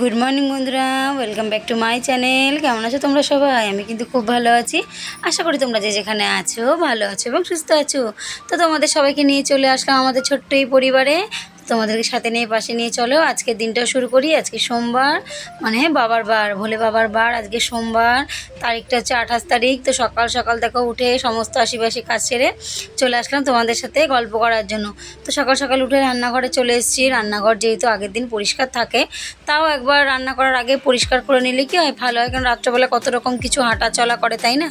Good morning বন্ধুরা। Welcome back to my channel কেমন আছো তোমরা সবাই? আমি কিন্তু খুব ভালো আছি। আশা করি তোমরা যে যেখানে আছো, ভালো আছো এবং সুস্থ আছো। তো তোমাদের সবাইকে নিয়ে চলে আসলাম আমাদের ছোট্ট এই পরিবারে। তোমাদেরকে সাথে নিয়ে, পাশে নিয়ে চলো। আজকের দিনটাও শুরু করি। আজকে সোমবার মানে বাবার বার, ভোলে বাবার বার। আজকে সোমবার, তারিখটা হচ্ছে আঠাশ তারিখ। তো সকাল সকাল দেখো উঠে সমস্ত আশিপাশি কাজ সেরে চলে আসলাম তোমাদের সাথে গল্প করার জন্য। তো সকাল সকাল উঠে রান্নাঘরে চলে এসেছি। রান্নাঘর যেহেতু আগের দিন পরিষ্কার থাকে, তাও একবার রান্না করার আগে পরিষ্কার করে নিলে কি হয়, ভালো হয়। কারণ রাত্রেবেলা কত রকম কিছু হাঁটা চলা করে, তাই না?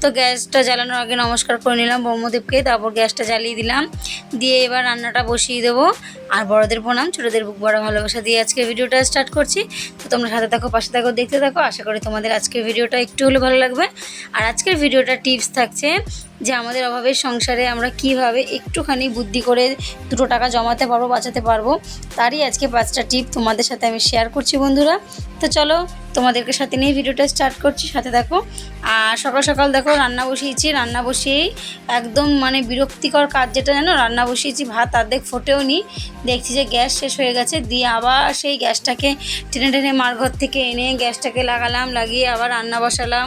তো গ্যাসটা জ্বালানোর আগে নমস্কার করে নিলাম ব্রহ্মদেবকে তারপর গ্যাসটা জ্বালিয়ে দিলাম। দিয়ে এবার রান্নাটা বসিয়ে দেবো। আর বড়দের প্রণাম, ছোটদের বুক বড় ভালোবাসা দিয়ে আজকে ভিডিওটা স্টার্ট করছি। তো তোমরা সাথে থাকো, পাশে থাকো, দেখতে থাকো। আশা করি তোমাদের আজকের ভিডিওটা একটু হলে ভালো লাগবে। আর আজকের ভিডিওটা টিপস থাকছে যে আমাদের অভাবের সংসারে আমরা কীভাবে একটুখানি বুদ্ধি করে দুটো টাকা জমাতে পারব, বাঁচাতে পারব, তারই আজকে পাঁচটা টিপ তোমাদের সাথে আমি শেয়ার করছি বন্ধুরা। তো চলো তোমাদেরকে সাথে নিয়ে ভিডিওটা স্টার্ট করছি, সাথে দেখো। আর সকাল সকাল দেখো রান্না বসিয়েছি, রান্না বসিয়েই একদম মানে বিরক্তিকর কাজ যেটা জানো, রান্না বসিয়েছি, ভাত অর্ধেক ফোটেও নি। দেখছি যে গ্যাস শেষ হয়ে গেছে, দিয়ে আবার সেই গ্যাসটাকে টেনে টেনে মার ঘর থেকে এনে গ্যাসটাকে লাগালাম, লাগিয়ে আবার রান্না বসালাম।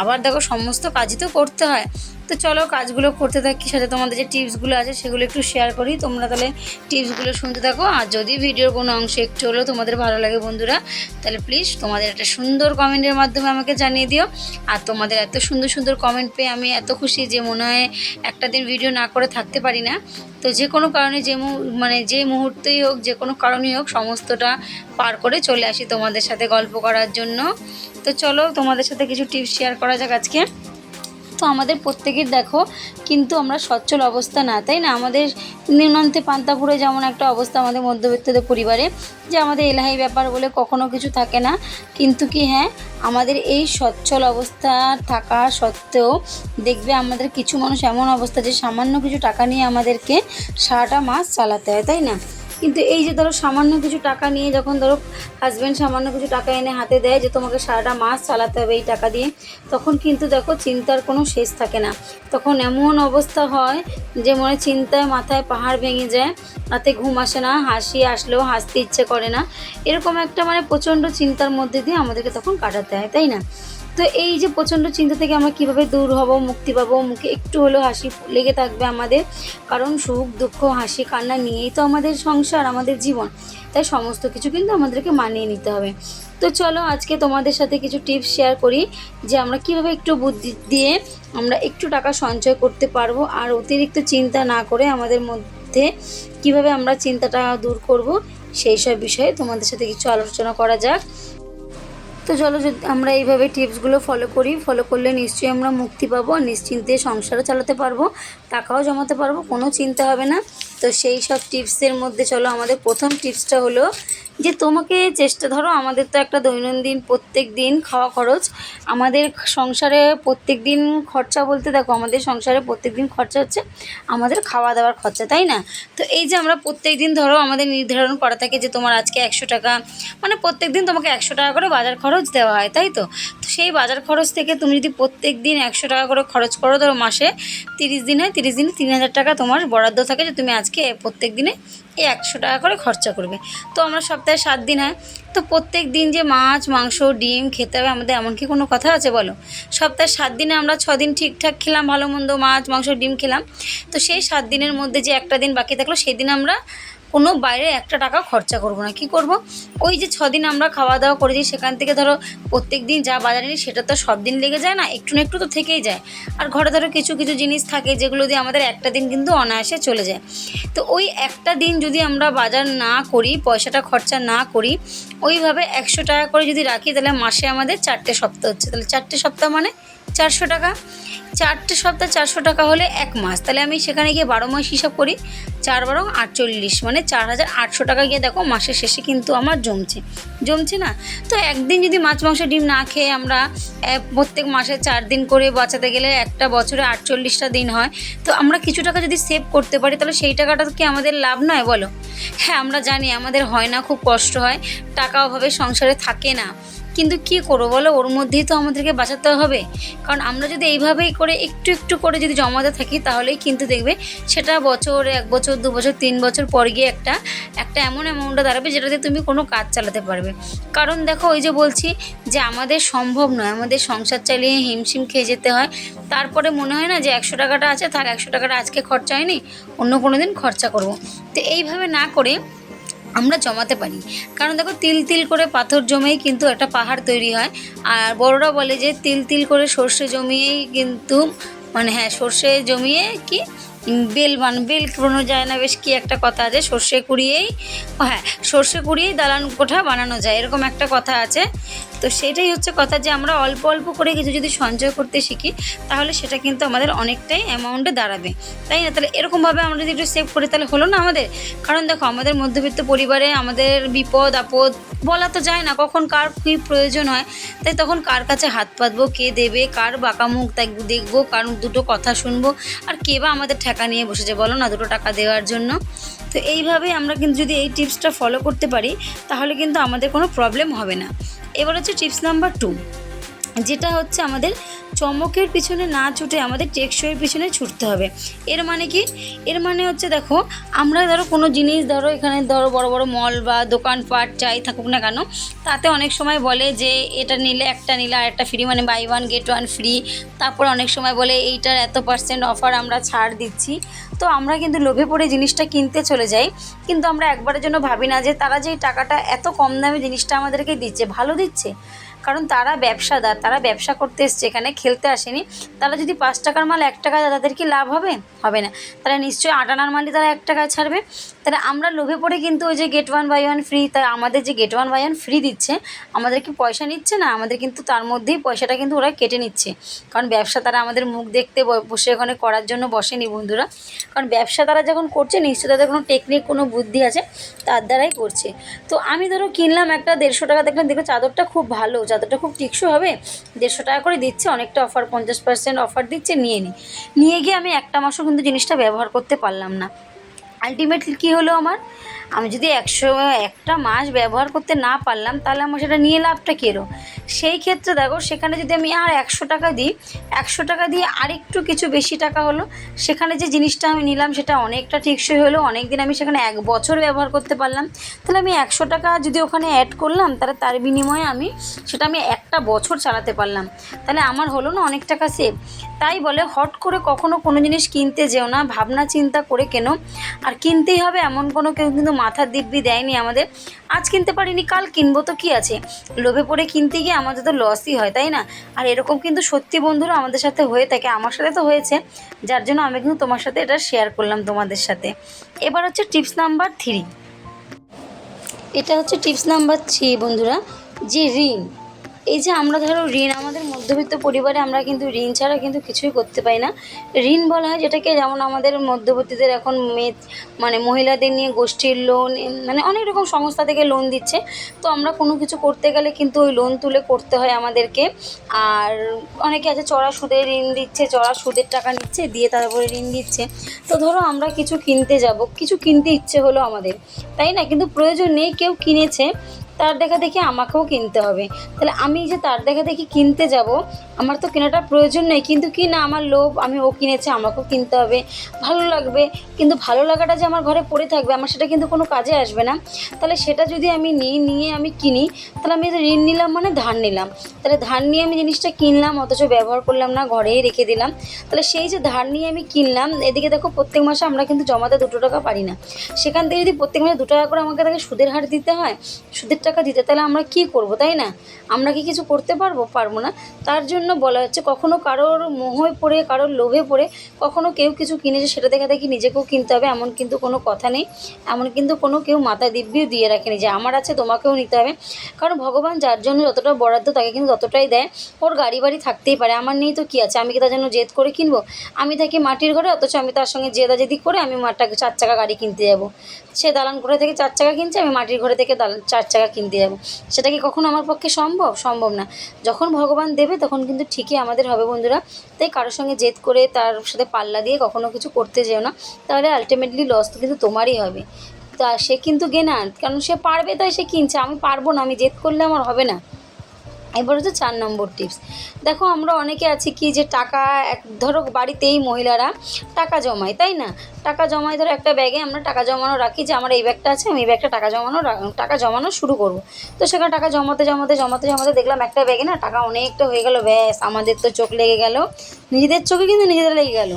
আবার দেখো সমস্ত কাজই তো করতে হয়। তো চলো কাজগুলো করতে থাকি, সাথে তোমাদের যে টিপসগুলো আছে সেগুলো একটু শেয়ার করি। তোমরা তাহলে টিপসগুলো শুনতে থাকো। আর যদি ভিডিওর কোনো অংশ একটু হলেও তোমাদের ভালো লাগে বন্ধুরা, তাহলে প্লিজ তোমাদের একটা সুন্দর কমেন্টের মাধ্যমে আমাকে জানিয়ে দিও। আর তোমাদের এত সুন্দর সুন্দর কমেন্ট পেয়ে আমি এত খুশি যে মনে হয় একটা দিন ভিডিও না করে থাকতে পারি না। তো যে কোনো কারণে যে মানে যে মুহূর্তেই হোক, যে কোনো কারণেই হোক, সমস্তটা পার করে চলে আসি তোমাদের সাথে গল্প করার জন্য। তো চলো তোমাদের সাথে কিছু টিপস শেয়ার করা যাক আজকে। তো আমাদের প্রত্যেকের দেখো কিন্তু আমরা সচ্ছল অবস্থা না, তাই না? আমাদের নিম্নান্তে পান্তাপুরে যেমন একটা অবস্থা আমাদের মধ্যবিত্তদের পরিবারে যে আমাদের এলাহি ব্যাপার বলে কখনো কিছু থাকে না। কিন্তু কি হ্যাঁ আমাদের এই সচ্ছল অবস্থা থাকা সত্ত্বেও দেখবে আমাদের কিছু মানুষ এমন অবস্থা যে সামান্য কিছু টাকা নিয়ে আমাদেরকে সারাটা মাস চালাতে হয়, তাই না? কিন্তু এই যে ধরো সামান্য কিছু টাকা নিয়ে যখন ধরো হাজব্যান্ড সামান্য কিছু টাকা এনে হাতে দেয় যে তোমাকে সারাটা মাস চালাতে হবে এই টাকা দিয়ে, তখন কিন্তু দেখো চিন্তার কোনো শেষ থাকে না। তখন এমন অবস্থা হয় যে মনে চিন্তায় মাথায় পাহাড় ভেঙে যায়, রাতে ঘুম আসে না, হাসি আসলেও হাসতে ইচ্ছে করে না। এরকম একটা মানে প্রচণ্ড চিন্তার মধ্যে দিয়ে আমাদেরকে তখন কাটাতে হয়, তাই না? তো এই যে প্রচণ্ড চিন্তা থেকে আমরা কীভাবে দূর হব, মুক্তি পাবো, মুখে একটু হলেও হাসি লেগে থাকবে আমাদের। কারণ সুখ, দুঃখ, হাসি, কান্না নিয়েই তো আমাদের সংসার, আমাদের জীবন। তাই সমস্ত কিছু কিন্তু আমাদেরকে মানিয়ে নিতে হবে। তো চলো আজকে তোমাদের সাথে কিছু টিপস শেয়ার করি, যে আমরা কীভাবে একটু বুদ্ধি দিয়ে আমরা একটু টাকা সঞ্চয় করতে পারব, আর অতিরিক্ত চিন্তা না করে আমাদের মধ্যে কীভাবে আমরা চিন্তাটা দূর করব, সেই সব বিষয়ে তোমাদের সাথে কিছু আলোচনা করা যাক। তো চলো যদি আমরা এইভাবে টিপসগুলো ফলো করি। ফলো করলে নিশ্চয়ই আমরা মুক্তি পাবো নিশ্চিন্তে সংসারও চালাতে পারব, টাকাও জমাতে পারব, কোনো চিন্তা হবে না। তো সেই সব টিপসের মধ্যে চলো, আমাদের প্রথম টিপসটা হলো যে তোমাকে চেষ্টা ধরো, আমাদের তো একটা দৈনন্দিন প্রত্যেক দিন খাওয়া খরচ। আমাদের সংসারে প্রত্যেক দিন খরচা বলতে দেখো, আমাদের সংসারে প্রত্যেক দিন খরচা হচ্ছে আমাদের খাওয়া দাওয়ার খরচা, তাই না? তো এই যে আমরা প্রত্যেক দিন ধরো, আমাদের নির্ধারণ করা থাকে যে তোমার আজকে একশো টাকা মানে প্রত্যেক দিন তোমাকে একশো টাকা করে বাজার খরচ দেওয়া হয়, তাই তো? তো সেই বাজার খরচ থেকে তুমি যদি প্রত্যেক দিন একশো টাকা করে খরচ করো ধরো মাসে, তিরিশ দিন হয়, তিরিশ দিনে তিন হাজার টাকা তোমার বরাদ্দ থাকে যে তুমি আজকে প্রত্যেক দিনে এই একশো টাকা করে খরচা করবে। তো আমরা সপ্তাহে সাত দিন হয়। তো প্রত্যেক দিন যে মাছ, মাংস, ডিম খেতে হবে আমাদের এমন কি কোনো কথা আছে বলো? সপ্তাহে সাত দিনে আমরা ছ দিন ঠিকঠাক খেলাম, ভালো মন্দ মাছ, মাংস, ডিম খেলাম। তো সেই সাত দিনের মধ্যে যে একটা দিন বাকি থাকল, সেদিন আমরা কোনো বাইরে একটা টাকা খরচা করব না। কি করব? ওই যে ছদিন আমরা খাওয়া দাওয়া করেছি, সেখান থেকে ধরো প্রত্যেক দিন যা বাজারে নিই সেটা তো সব দিন লেগে যায় না, একটু না একটু তো থেকেই যায়। আর ঘরে ধরো কিছু কিছু জিনিস থাকে যেগুলো দিয়ে আমাদের একটা দিন কিন্তু অনায়াসে চলে যায়। তো ওই একটা দিন যদি আমরা বাজার না করি, পয়সাটা খরচা না করি, ওইভাবে একশো টাকা করে যদি রাখি, তাহলে মাসে আমাদের চারটে সপ্তাহ হচ্ছে। তাহলে চারটে সপ্তাহ মানে চারশো টাকা। চারটে সপ্তাহ চারশো টাকা হলে এক মাস। তাহলে আমি সেখানে গিয়ে বারো মাস হিসাব করি চার বারো আটচল্লিশ মানে চার হাজার আটশো টাকা গিয়ে দেখো মাসের শেষে কিন্তু আমার জমছে। জমছে না? তো একদিন যদি মাছ, মাংস, ডিম না খেয়ে আমরা প্রত্যেক মাসে চার দিন করে বাঁচাতে গেলে একটা বছরে আটচল্লিশটা দিন হয়, তো আমরা কিছু টাকা যদি সেভ করতে পারি, তাহলে সেই টাকাটা কি আমাদের লাভ নয় বলো? হ্যাঁ আমরা জানি আমাদের হয় না, খুব কষ্ট হয় টাকা অভাবে সংসারে থাকে না। কিন্তু কি করব বলো? ওর মধ্যেই তো আমাদেরকে বাঁচাতে হবে। কারণ আমরা যদি এইভাবেই করে একটু একটু করে যদি জমাতে থাকি, তাহলেই কিন্তু দেখবে সেটা বছর, এক বছর, দু বছর, তিন বছর পর গিয়ে একটা একটা এমন অ্যামাউন্টে দাঁড়াবে যেটাতে তুমি কোনো কাজ চালাতে পারবে। কারণ দেখো ওই যে বলছি যে আমাদের সম্ভব নয়, আমাদের সংসার চালিয়ে হিমশিম খেয়ে যেতে হয়। তারপরে মনে হয় না যে একশো টাকাটা আছে, থাক একশো টাকাটা আজকে খরচা হয়নি, অন্য কোনো দিন খরচা করব। তো এইভাবে না করে আমরা জমাতে পারি। কারণ দেখো, তিল তিল করে পাথর জমেই কিন্তু একটা পাহাড় তৈরি হয়। আর বড়রা বলে যে তিল তিল করে সর্ষে জমিয়েই কিন্তু মানে হ্যাঁ সর্ষে জমিয়ে কি বেল বান, বেল কোনো যায় না, বেশ কি একটা কথা আছে, সর্ষে কুড়িয়েই হ্যাঁ সর্ষে কুড়িয়েই দালান কোঠা বানানো যায়, এরকম একটা কথা আছে। তো সেটাই হচ্ছে কথা যে আমরা অল্প অল্প করে কিছু যদি সঞ্চয় করতে শিখি, তাহলে সেটা কিন্তু আমাদের অনেকটাই অ্যামাউন্টে দাঁড়াবে। তাই না? তাহলে এরকমভাবে আমরা যদি একটু সেভ করি, তাহলে হলো না আমাদের? কারণ দেখো, আমাদের মধ্যবিত্ত পরিবারে আমাদের বিপদ, আপদ বলা তো যায় না, কখন কার কী প্রয়োজন হয়। তাই তখন কার কাছে হাত পাতবো, কে দেবে, কার বাঁকা মুখ দেখ- দেখব, কার দুটো কথা শুনব, আর কে বা আমাদের ঠেকা নিয়ে বসেছে, বলো না, দুটো টাকা দেওয়ার জন্য। তো এইভাবেই আমরা কিন্তু যদি এই টিপসটা ফলো করতে পারি, তাহলে কিন্তু আমাদের কোনো প্রবলেম হবে না। এবার হচ্ছে টিপস নাম্বার টু, যেটা হচ্ছে আমাদের চমকের পিছনে না ছুটে আমাদের টেকসইয়ের পিছনে ছুটতে হবে। এর মানে কি? এর মানে হচ্ছে দেখো, আমরা ধরো কোনো জিনিস ধরো এখানে ধরো বড় বড় মল বা দোকানপাট যাই থাকুক না কেন, তাতে অনেক সময় বলে যে এটা নিলে একটা নিলে আর একটা ফ্রি মানে buy one get one free তারপর অনেক সময় বলে এইটার এত পার্সেন্ট অফার আমরা ছাড় দিচ্ছি। তো আমরা কিন্তু লোভে পড়ে জিনিসটা কিনতে চলে যাই। কিন্তু আমরা একবারের জন্য ভাবি না যে তারা যে টাকাটা এত কম দামে জিনিসটা আমাদেরকে দিচ্ছে, ভালো দিচ্ছে? কারণ তারা ব্যবসাদার, তারা ব্যবসা করতে এসছে, এখানে খেলতে আসেনি। তারা যদি পাঁচ টাকার মাল এক টাকা তাদের কি লাভ হবে? হবে না। তারা নিশ্চয়ই আট আনার মালই তারা এক টাকায় ছাড়বে। তাহলে আমরা লোভে পড়ে কিন্তু ওই যে get one buy one free তাই আমাদের যে get one buy one free দিচ্ছে আমাদের কি পয়সা নিচ্ছে না, আমাদের কিন্তু তার মধ্যেই পয়সাটা কিন্তু ওরা কেটে নিচ্ছে। কারণ ব্যবসা তারা আমাদের মুখ দেখতে বসে ওখানে করার জন্য বসেনি বন্ধুরা। কারণ ব্যবসা তারা যখন করছে, নিশ্চয়ই তাদের কোনো টেকনিক কোনো বুদ্ধি আছে, তার দ্বারাই করছে। তো আমি ধরো কিনলাম একটা দেড়শো টাকা, দেখলাম দেখো চাদরটা খুব ভালো, চাদরটা খুব টিকসো হবে, দেড়শো টাকা করে দিচ্ছে, অনেকটা অফার পঞ্চাশ পার্সেন্ট অফার দিচ্ছে, নিয়ে নিই নিয়ে গিয়ে আমি একটা মাসও কিন্তু জিনিসটা ব্যবহার করতে পারলাম না। আলটিমেটলি কী হলো আমার? আমি যদি একশো, একটা মাস ব্যবহার করতে না পারলাম, তাহলে আমার সেটা নিয়ে লাভটা কী এলো? সেই ক্ষেত্রে দেখো, সেখানে যদি আমি আর একশো টাকা দিই, একশো টাকা দিয়ে আরেকটু কিছু বেশি টাকা হলো, সেখানে যে জিনিসটা আমি নিলাম সেটা অনেকটা টেকসই হলো অনেক দিন আমি সেখানে এক বছর ব্যবহার করতে পারলাম। তাহলে আমি একশো টাকা যদি ওখানে অ্যাড করলাম, তাহলে তার বিনিময়ে আমি সেটা আমি একটা বছর চালাতে পারলাম। তাহলে আমার হলো না অনেক টাকা সেভ তাই বলে হট করে কখনো কোনো জিনিস কিনতে যেও না, ভাবনা চিন্তা করে কেনো। আর কিনতেই হবে এমন কোনো কেউ কিন্তু মাথার দিব্যি দেয়নি আমাদের। আজ কিনতে পারিনি, কাল কিনবো তো কি আছে? লোভে পড়ে কিনতে গিয়ে আমাদের তো লসই হয়, তাই না? আর এরকম কিন্তু সত্যি বন্ধুরা আমাদের সাথে হয়ে থাকে, আমার সাথে তো হয়েছে। যার জন্য আমি কিন্তু তোমার সাথে এটা শেয়ার করলাম তোমাদের সাথে। এবার হচ্ছে টিপস নাম্বার থ্রি এটা হচ্ছে টিপস নাম্বার থ্রি বন্ধুরা, যে ঋণ। এই যে আমরা ধরো ঋণ আমাদের মধ্যবিত্ত পরিবারে আমরা কিন্তু ঋণ ছাড়া কিন্তু কিছুই করতে পারি না। ঋণ বলা হয় যেটাকে যেমন আমাদের মধ্যবর্তীদের এখন মেয়ে মানে মহিলাদের নিয়ে গোষ্ঠীর লোন মানে অনেক রকম সংস্থা থেকে লোন দিচ্ছে। তো আমরা কোনো কিছু করতে গেলে কিন্তু ওই লোন তুলে করতে হয় আমাদেরকে। আর অনেকে আছে চড়া সুদে ঋণ দিচ্ছে, চড়া সুদের টাকা নিচ্ছে, দিয়ে তারপরে ঋণ দিচ্ছে। তো ধরো আমরা কিছু কিনতে যাব, কিছু কিনতে ইচ্ছে হলো আমাদের, তাই না? কিন্তু প্রয়োজন নেই, কেউ কিনেছে। তার দেখা দেখি আমাকেও কিনতে হবে। তাহলে আমি যে তার দেখা দেখি কিনতে যাব, আমার তো কেনাটা প্রয়োজন নেই। কিন্তু কি না, আমার লোভ, আমি ও কিনেছে, আমাকেও কিনতে হবে। ভালো লাগবে, কিন্তু ভালো লাগাটা যে আমার ঘরে পড়ে থাকবে, আমার সেটা কিন্তু কোনো কাজে আসবে না। তাহলে সেটা যদি আমি নিই নিয়ে আমি কিনি, তাহলে আমি ঋণ নিলাম মানে ধার নিলাম। তাহলে ধার নিয়ে আমি জিনিসটা কিনলাম, অথচ ব্যবহার করলাম না, ঘরেই রেখে দিলাম। তাহলে সেই যে ধার নিয়ে আমি কিনলাম, এদিকে দেখো প্রত্যেক মাসে আমরা কিন্তু জমাতে দুটো টাকা পারি না। সেখান থেকে যদি প্রত্যেক মাসে দু টাকা করে আমাকে তাকে সুদের হার দিতে হয়, সুদের টাকা দিতে, তাহলে আমরা কি করব, তাই না? আমরা কি কিছু করতে পারব? পারব না। তার জন্য বলা হচ্ছে, কখনো কারোর মোহে পড়ে, কারোর লোভে পড়ে, কখনো কেউ কিছু কিনেছে, সেটা দেখা দেখি নিজেকেও কিনতে হবে, এমন কিন্তু কোনো কথা নেই। এমন কিন্তু কোনো কেউ মাথা দিব্যিও দিয়ে রাখেনি যে, আমার আছে, তোমাকেও নিতে হবে। কারণ ভগবান যার জন্য যতটা বরাদ্দ, তাকে কিন্তু ততটাই দেয়। ওর গাড়ি বাড়ি থাকতেই পারে, আমার নেই তো কী আছে? আমি কি তার জন্য জেদ করে কিনবো? আমি থাকি মাটির ঘরে, অথচ আমি তার সঙ্গে জেদাজেদি করে আমি মাটা চার চাকা গাড়ি কিনতে যাব। সে দালান ঘরে থেকে চার চাকা কিনছে, আমি মাটির ঘরে থেকে দালান, চার চাকা কিনতে যাব। সেটা কি কখনো আমার পক্ষে সম্ভব? সম্ভব না। যখন ভগবান দেবে, তখন কিন্তু ঠিকই আমাদের হবে বন্ধুরা। তাই কারোর সঙ্গে জেদ করে তার সাথে পাল্লা দিয়ে কখনো কিছু করতে যেও না। তাহলে আলটিমেটলি লস তো কিন্তু তোমারই হবে। তা সে কিন্তু গেনার কারণ সে পারবে, তাই সে কিনছে। আমি পারব না। আমি জেদ করলে আমার হবে না। এবার হচ্ছে চার নম্বর টিপস দেখো আমরা অনেকে আছি কি যে টাকা, এক ধরো বাড়িতেই মহিলারা টাকা জমায়, তাই না? টাকা জমায় ধরো একটা ব্যাগে আমরা টাকা জমানো রাখি যে আমার এই ব্যাগটা আছে, আমি এই ব্যাগটা টাকা জমানো টাকা জমানো শুরু করব। তো সেখানে টাকা জমাতে জমাতে জমাতে জমাতে দেখলাম একটা ব্যাগে না টাকা অনেকটা হয়ে গেল, ব্যাস, আমাদের তো চোখ লেগে গেল। নিজেদের চোখে কিন্তু নিজেদের লেগে গেল।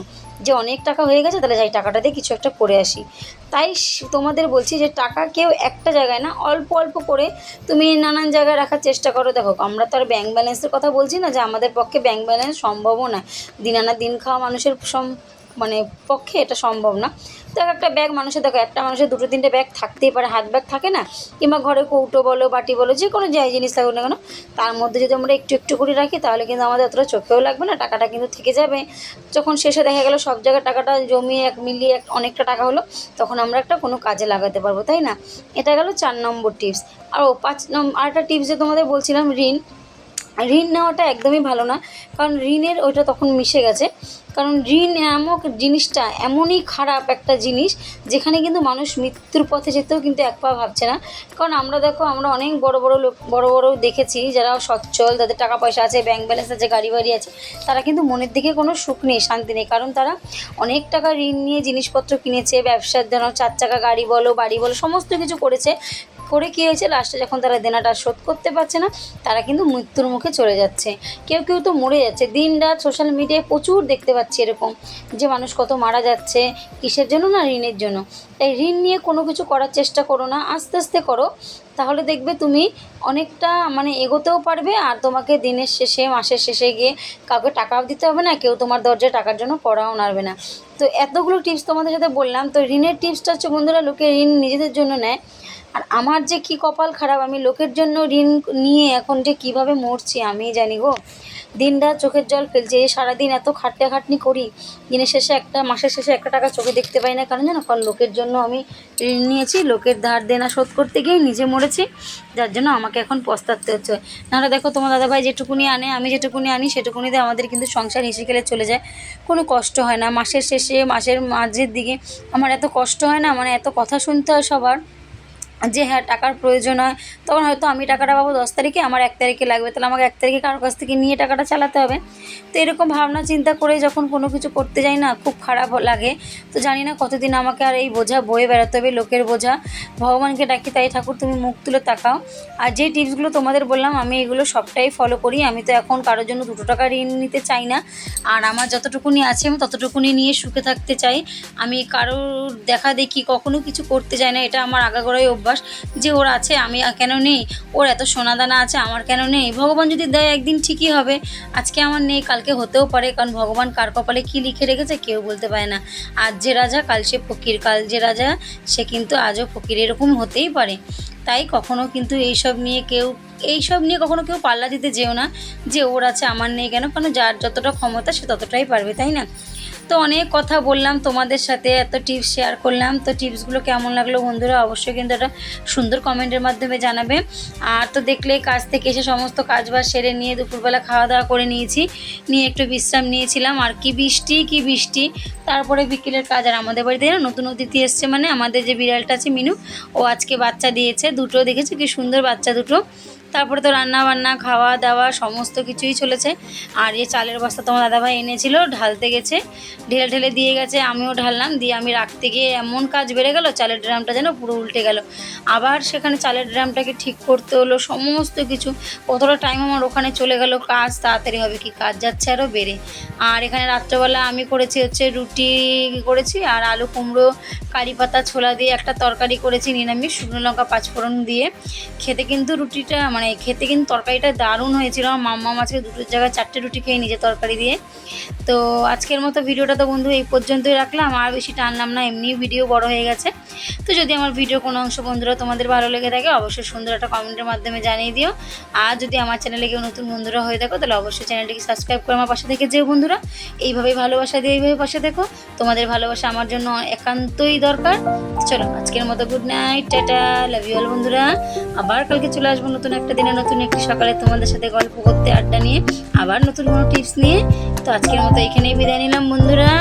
যে অনেক টাকা হয়ে গেছে, তাহলে যাই টাকাটা দিয়ে কিছু একটা করে আসি। তাই তোমাদের বলছি যে টাকা কেউ একটা জায়গায় না, অল্প অল্প করে তুমি নানান জায়গায় রাখার চেষ্টা করো। দেখো, আমরা তো আর ব্যাংক ব্যালেন্সের কথা বলছি না যে আমাদের পক্ষে ব্যাংক ব্যালেন্স সম্ভবও না। দিন আনা দিন খাওয়া মানুষের সম মানে পক্ষে এটা সম্ভব না। এক একটা ব্যাগ মানুষের, দেখো একটা মানুষের দুটো তিনটে ব্যাগ থাকতেই পারে, হাত ব্যাগ থাকে না? কিংবা ঘরে কৌটো বলো, বাটি বলো, যে কোনো যাই জিনিস থাকুক না কেন, তার মধ্যে যদি আমরা একটু একটু করে রাখি, তাহলে কিন্তু আমাদের অতটা চোখেও লাগবে না, টাকাটা কিন্তু থেকে যাবে। যখন শেষে দেখা গেলো সব জায়গায় টাকাটা জমিয়ে এক মিলিয়ে এক অনেকটা টাকা হলো, তখন আমরা একটা কোনো কাজে লাগাতে পারব, তাই না? এটা গেল চার নম্বর টিপস আর ও পাঁচ নম্বর আরেকটা টিপস যে তোমাদের বলছিলাম, ঋণ। ঋণ নেওয়াটা একদমই ভালো না, কারণ ঋণের ওইটা তখন মিশে গেছে। কারণ ঋণ এমন জিনিসটা এমনই খারাপ একটা জিনিস, যেখানে কিন্তু মানুষ মৃত্যুর পথে যেতেও কিন্তু এক পা ভাবছে না। কারণ আমরা দেখো, আমরা অনেক বড় বড় লোক, বড় বড় দেখেছি, যারা সচ্ছল, যাদের টাকা পয়সা আছে ব্যাংক ব্যালেন্স আছে, গাড়ি বাড়ি আছে, তারা কিন্তু মনের দিকে কোনো সুখ নেই, শান্তি নেই। কারণ তারা অনেক টাকা ঋণ নিয়ে জিনিসপত্র কিনেছে, ব্যবসার জন্য, চার চাকা গাড়ি বলো, বাড়ি বলো, সমস্ত কিছু করেছে। করে কী হয়েছে? লাস্টে যখন তারা দেনাটা শোধ করতে পারছে না, তারা কিন্তু মৃত্যুর মুখে চলে যাচ্ছে। কেউ কেউ তো মরে যাচ্ছে। দিন রাত সোশ্যাল মিডিয়ায় প্রচুর দেখতে পাচ্ছি। এরকম। যে মানুষ কত মারা যাচ্ছে, কিসের জন্য না ঋণের জন্য? তাই ঋণ নিয়ে কোনো কিছু করার চেষ্টা করো না, আস্তে আস্তে করো। তাহলে দেখবে তুমি অনেকটা মানে এগোতেও পারবে আর তোমাকে দিনের শেষে, মাসের শেষে গিয়ে কাউকে টাকাও দিতে হবে না, কেউ তোমার দরজায় টাকার জন্য পড়াও নাড়বে না। তো এতগুলো টিপস তোমাদের সাথে বললাম, তো ঋণের টিপসটা হচ্ছে বন্ধুরা লোকে ঋণ নিজেদের জন্য নেয়। আর আমার যে কি কপাল খারাপ, আমি লোকের জন্য ঋণ নিয়ে এখন যে কীভাবে মরছি আমি জানি গো। দিন রাত চোখের জল ফেলছে। এই সারাদিন এত খাটতে খাটনি করি, দিনের শেষে একটা, মাসের শেষে একটা টাকা চোখে দেখতে পাই না। কারণ জানো, কারণ লোকের জন্য আমি ঋণ নিয়েছি, লোকের ধার দেনা শোধ করতে গিয়ে নিজে মরেছি। যার জন্য আমাকে এখন পস্তাতে হচ্ছে। নাহলে দেখো, তোমার দাদাভাই যেটুকুনি আনে, আমি যেটুকুনি আনি সেটুকুনিতে আমাদের কিন্তু সংসার হেসে খেলে চলে যায়। কোনো কষ্ট হয় না। মাসের শেষে, মাসের মাঝের দিকে আমার এত কষ্ট হয় না মানে এত কথা শুনতে হয় সবার। যে হ্যাঁ টাকার প্রয়োজন হয়, তখন হয়তো আমি টাকাটা পাবো দশ তারিখে, আমার এক তারিখে লাগবে। তাহলে আমাকে এক তারিখে কারোর কাছ থেকে নিয়ে টাকাটা চালাতে হবে। তো এরকম ভাবনা চিন্তা করে যখন কোনো কিছু করতে যাই না, খুব খারাপ লাগে। তো জানি না কতদিন আমাকে আর এই বোঝা বয়ে বেড়াতে হবে, লোকের বোঝা। ভগবানকে ডাকি, তাই ঠাকুর তুমি মুখ তুলে তাকাও। আর যে টিপসগুলো তোমাদের বললাম, আমি এগুলো সবটাই ফলো করি। আমি তো এখন কারোর জন্য দুটো টাকা ঋণ নিতে চাই না। আর আমার যতটুকুনি আছে, আমি ততটুকুনি নিয়ে সুখে থাকতে চাই। আমি কারোর দেখা দেখি কখনো কিছু করতে চাই না, এটা আমার আগাগোড়াই অভ্যাস। যে ওর আছে, আমি কেন নেই? ওর এত সোনাদানা আছে, আমার কেন নেই? ভগবান যদি দেয়, একদিন ঠিকই হবে। আজকে আমার নেই, কালকে হতেও পারে, কারণ ভগবান কার কপালে কী লিখে রেখেছে কেউ বলতে পারে না। আজ যে রাজা, কাল সে ফকির, কাল যে রাজা, সে কিন্তু আজও ফকির এরকম হতেই পারে। তাই কখনো কিন্তু এইসব নিয়ে কেউ, এইসব নিয়ে কখনো কেউ পাল্লা দিতে যেও না যে ওর আছে, আমার নেই কেন? কারণ যার যতটা ক্ষমতা সে ততটাই পারবে, তাই না? তো অনেক কথা বললাম তোমাদের সাথে, এত টিপস শেয়ার করলাম। তো টিপসগুলো কেমন লাগল বন্ধুরা? অবশ্যই কিন্তু একটা সুন্দর কমেন্টের মাধ্যমে জানাবে। আর তো দেখলে কাজ থেকে এসে সমস্ত কাজ বাজ সেরে নিয়ে দুপুরবেলা খাওয়া দাওয়া করে নিয়েছি। নিয়ে একটু বিশ্রাম নিয়েছিলাম। আর কি বৃষ্টি কি বৃষ্টি। তারপরে বিকেলের কাজ। আর আমাদের বাড়িতে না নতুন অতিথি এসছে মানে আমাদের যে বিড়ালটা আছে মিনু, ও আজকে বাচ্চা দিয়েছে। দুটো দেখেছি কি সুন্দর বাচ্চা দুটো। তারপরে তো রান্না বান্না, খাওয়া দাওয়া সমস্ত কিছুই চলেছে। আর এই চালের বস্তা তোমার দাদাভাই এনেছিল, ঢালতে গেছে। ঢেলে ঢেলে দিয়ে গেছে, আমিও ঢাললাম। দিয়ে আমি রাখতে গিয়ে এমন কাজ বেড়ে গেল, চালের ড্রামটা যেন পুরো উল্টে গেল। আবার সেখানে চালের ড্রামটাকে ঠিক করতে হলো, সমস্ত কিছু। কতটা টাইম আমার ওখানে চলে গেল, কাজ তাড়াতাড়ি হবে কি? কাজ যাচ্ছে আরও বেড়ে। আর এখানে রাত্রেবেলা আমি করেছি হচ্ছে রুটি করেছি, আর আলু কুমড়ো, কারি পাতা, ছোলা দিয়ে একটা তরকারি করেছি, নিরামিষ শুকনো লঙ্কা, পাঁচফোড়ন দিয়ে। খেতে কিন্তু রুটিটা মানে খেতে কিন্তু তরকারিটা দারুণ হয়েছিল। আমার মাম্মা আজকে দুটোর জায়গায় চারটে রুটি খেয়ে নিজে তরকারি দিয়ে। তো আজকের মতো ভিডিওটা তো বন্ধু এই পর্যন্তই রাখলাম। আর বেশি টানলাম না এমনি ভিডিও বড় হয়ে গেছে। তো যদি আমার ভিডিও কোনো অংশ বন্ধুরা তোমাদের ভালো লেগে থাকে, অবশ্যই সুন্দর একটা কমেন্টের মাধ্যমে জানিয়ে দিও। আর যদি আমার চ্যানেলে কেউ নতুন বন্ধুরা হয়ে থাকো, তাহলে অবশ্যই চ্যানেলটিকে সাবস্ক্রাইব করে আমার পাশে থেকে যেও বন্ধুরা। এইভাবেই ভালোবাসা দিয়ে এইভাবে পাশে দেখো তোমাদের ভালোবাসা আমার জন্য একান্তই দরকার। চলো, আজকের মতো good night tata love you all বন্ধুরা। আবার কালকে চলে আসব নতুন একটা দিনে নতুন একটি সকালে তোমাদের সাথে গল্প করতে, আড্ডা নিয়ে, আবার নতুন কোনো টিপস নিয়ে। তো আজকের মতো এখানেই বিদায় নিলাম বন্ধুরা।